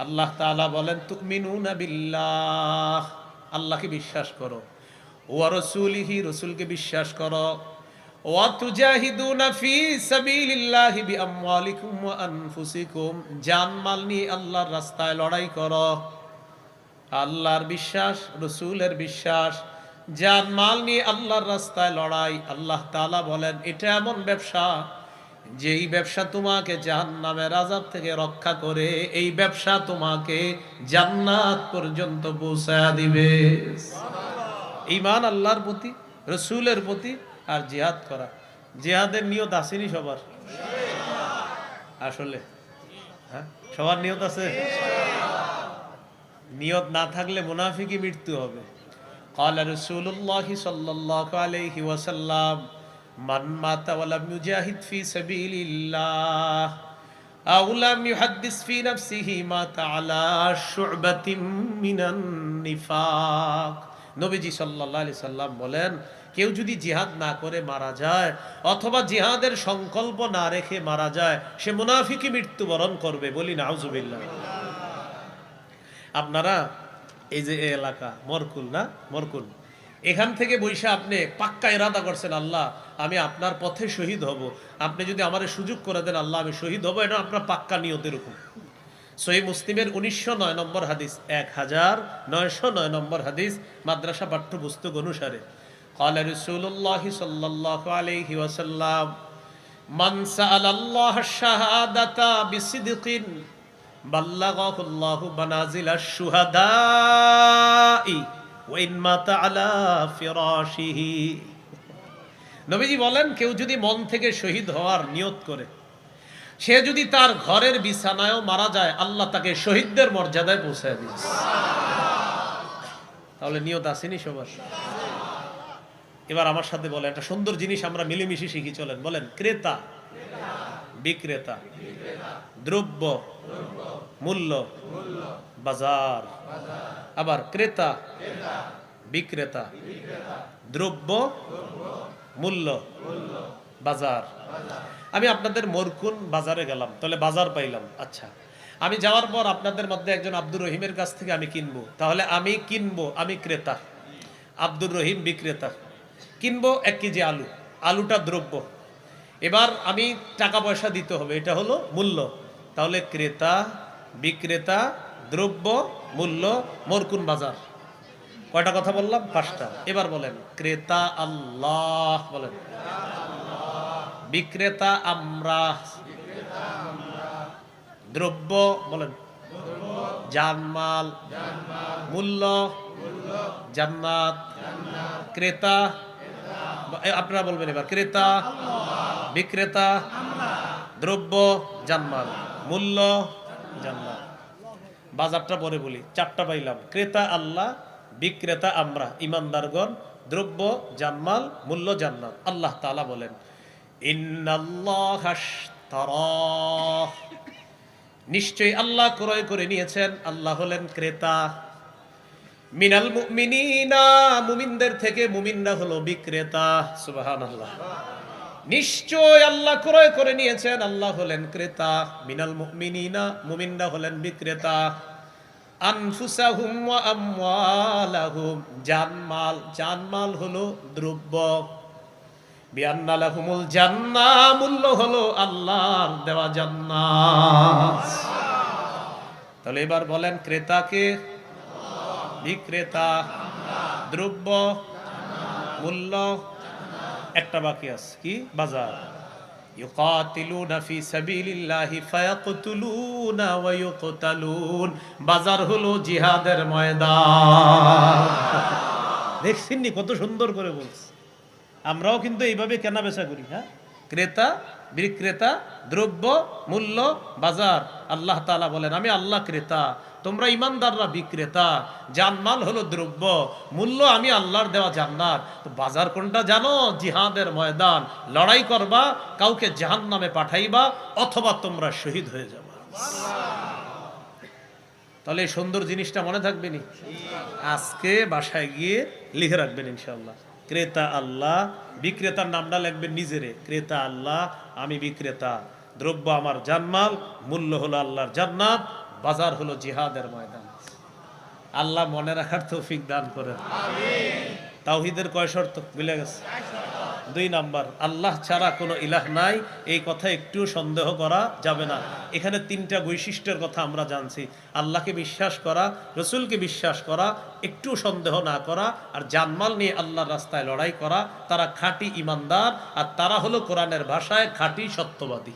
আল্লাহ তাআলা বলেন, তুমিনুনা বিল্লাহ। আল্লাহকে বিশ্বাস করো। ওয়া রাসূলিহি, রসুলকে বিশ্বাস করো। ওয়া নিয়ে আল্লাহর রাস্তায় লড়াই আল্লাহর বিশ্বাস, রসুলের বিশ্বাস নিয়ে আল্লাহর রাস্তায় লড়াই। আল্লাহ তাআলা বলেন, এটা এমন ব্যবসা যেই ব্যবসা তোমাকে জাহান্নামের আযাব থেকে রক্ষা করে এই ব্যবসা তোমাকে জান্নাত পর্যন্ত পৌঁছায়া দিবে ঈমান আল্লাহর প্রতি রসুলের প্রতি আর জিহাদ করা জিহাদের নিয়ত আসেনি সবার আসলে হ্যাঁ সবার নিয়ত আছে নিয়ত না থাকলে মুনাফিকই মৃত্যু হবে قال رسول الله صلى الله عليه وسلم মান মাতা ওয়ালাম ইউজাহিদ ফি সাবিলিল্লাহ আও লাম ইউহাদ্দিস ফি নাফসিহি মাতা আলা শুবাতিন মিনান নিফাক। নবীজি সাল্লাল্লাহু আলাইহি সাল্লাম বলেন, কেউ যদি জিহাদ না করে মারা যায় অথবা জিহাদের সংকল্প না রেখে মারা যায়, সে মুনাফিকই মৃত্যুবরণ করবে বলি নাউজুবিল্লাহ। আপনারা এই যে এলাকা, মরকুল না? মরকুল। এখান থেকে বৈশা আপনি পাক্কা ইরাদা করছেন আল্লাহ আমি আপনার পথে শহীদ হব আপনি যদি আমার সুযোগ করে দেন আল্লাহ আমি শহীদ হব এটা আপনার পাক্কা নিয়তের উপর সহি মুসলিমের উনিশশো নয় নম্বর হাদিস এক হাজার নয়শো নয় নম্বর হাদিস মাদ্রাসা পাঠ্যপুস্তক অনুসারে قال رسول الله صلى الله عليه وسلم من سأل الله الشهادة بصدق بلغه الله منازل الشهداء ওয়াইন মাতা আলা ফিরাশিহি। নবীজি বলেন, কেউ যদি মন থেকে শহীদ হওয়ার নিয়ত করে, সে যদি তার ঘরের বিছানায়ও মারা যায়, আল্লাহ তাকে শহীদদের মর্যাদায় পৌঁছায় দিয়ে তাহলে নিয়ত আসেনি সবার? এবার আমার সাথে বলে একটা সুন্দর জিনিস আমরা মিলেমিশে শিখি, চলেন। বলেন, ক্রেতা, বিক্রেতা, দ্রব্য মূল্য, বাজার, আবার ক্রেতা, বিক্রেতা, দ্রব্য, মূল্য, বাজার। আমি আপনাদের মরকুন বাজারে গেলাম, তাহলে বাজার পাইলাম আচ্ছা। আমি যাওয়ার পর আপনাদের মধ্যে একজন আব্দুর রহিমের কাছ থেকে আমি কিনবো, তাহলে আমি কিনবো, আমি ক্রেতা, আব্দুর রহিম বিক্রেতা। কিনবো এক কেজি আলু, আলুটা দ্রব্য। এবার আমি টাকা পয়সা দিতে হবে, এটা হলো মূল্য, তাহলে ক্রেতা বিক্রেতা, দ্রব্য, মূল্য, মরকুন বাজার। কয়টা কথা বললাম? পাঁচটা। এবার বলেন, ক্রেতা আল্লাহ বলেন। বিক্রেতা আমরা। দ্রব্য বলেন। জানমাল। মূল্য। জান্নাত। ক্রেতা। আপনারা বলবেন এবার, ক্রেতা। বিক্রেতা। দ্রব্য। জানমাল। মূল্য। জান্নাত। বাজারটা পরে বলি, চারটা পাইলাম। ক্রেতা আল্লাহ, বিক্রেতা আমরা, ইমানদারগণ, দ্রব্য, জানমাল, মূল্য জান্নাত। আল্লাহ তালা বলেন নিশ্চয়ই আল্লাহ ক্রয় করে নিয়েছেন। আল্লাহ হলেন ক্রেতা। মিনাল মুমিনিনা, মুমিনদের থেকে মুমিনরা হলো বিক্রেতা। সুবহানাল্লাহ। নিশ্চয় আল্লাহ ক্রয় করে নিয়েছেন। আল্লাহ হলেন ক্রেতা, মিনাল মুমিনিনা, মুমিনরা হলেন বিক্রেতা। আনফুসাহুম ওয়া আমওয়ালাহুম, জানমাল জানমাল হলো দ্রব্য। বিআন্না লাহুমুল জান্নাহ মূল্য হলো আল্লাহর দেওয়া জান্নাত। তাহলে এবার বলেন ক্রেতাকে বিক্রেতা। দ্রব্য। মূল্য। একটা বাকি আছে, কি? বাজার। বাজার হলো জিহাদের ময়দান। দেখছেন নি কত সুন্দর করে বলছে। আমরাও কিন্তু এইভাবে কেনা বেচা করি হ্যাঁ? ক্রেতা, বিক্রেতা, দ্রব্য, মূল্য, বাজার। আল্লাহ তাআলা বলেন, আমি আল্লাহ ক্রেতা, তোমরা ইমানদাররা বিক্রেতা, জানমাল হলো দ্রব্য, মূল্য আমি আল্লাহর দেওয়া জান্নাত। তো বাজার কোনটা জানো? জিহাদের ময়দান। লড়াই করবা, কাউকে জাহান নামে পাঠাইবা, অথবা তোমরা শহীদ হয়ে যাবা। তাহলে এই সুন্দর জিনিসটা মনে থাকবে নি? আজকে বাসায় গিয়ে লিখে রাখবেন ইনশাল্লাহ ক্রেতা আল্লাহ, বিক্রেতার নামটা লিখবেন নিজেরে। ক্রেতা আল্লাহ, আমি বিক্রেতা। দ্রব্য আমার জানমাল মূল্য হলো আল্লাহর জান্নাত বাজার হলো জিহাদের ময়দান। আল্লাহ মনে রাখার তৌফিক দান করেন। তাওহিদের কয় শর্ত? মিলে গেছে। দুই নাম্বার, আল্লাহ ছাড়া কোনো ইলাহ নাই, এই কথা একটু সন্দেহ করা যাবে না। এখানে তিনটা বৈশিষ্ট্যের কথা আমরা জানছি। আল্লাহকে বিশ্বাস করা, রসুলকে বিশ্বাস করা একটু সন্দেহ না করা, আর জানমাল নিয়ে আল্লাহর রাস্তায় লড়াই করা, তারা খাঁটি ইমানদার, আর তারা হলো কোরআনের ভাষায় খাঁটি সত্যবাদী।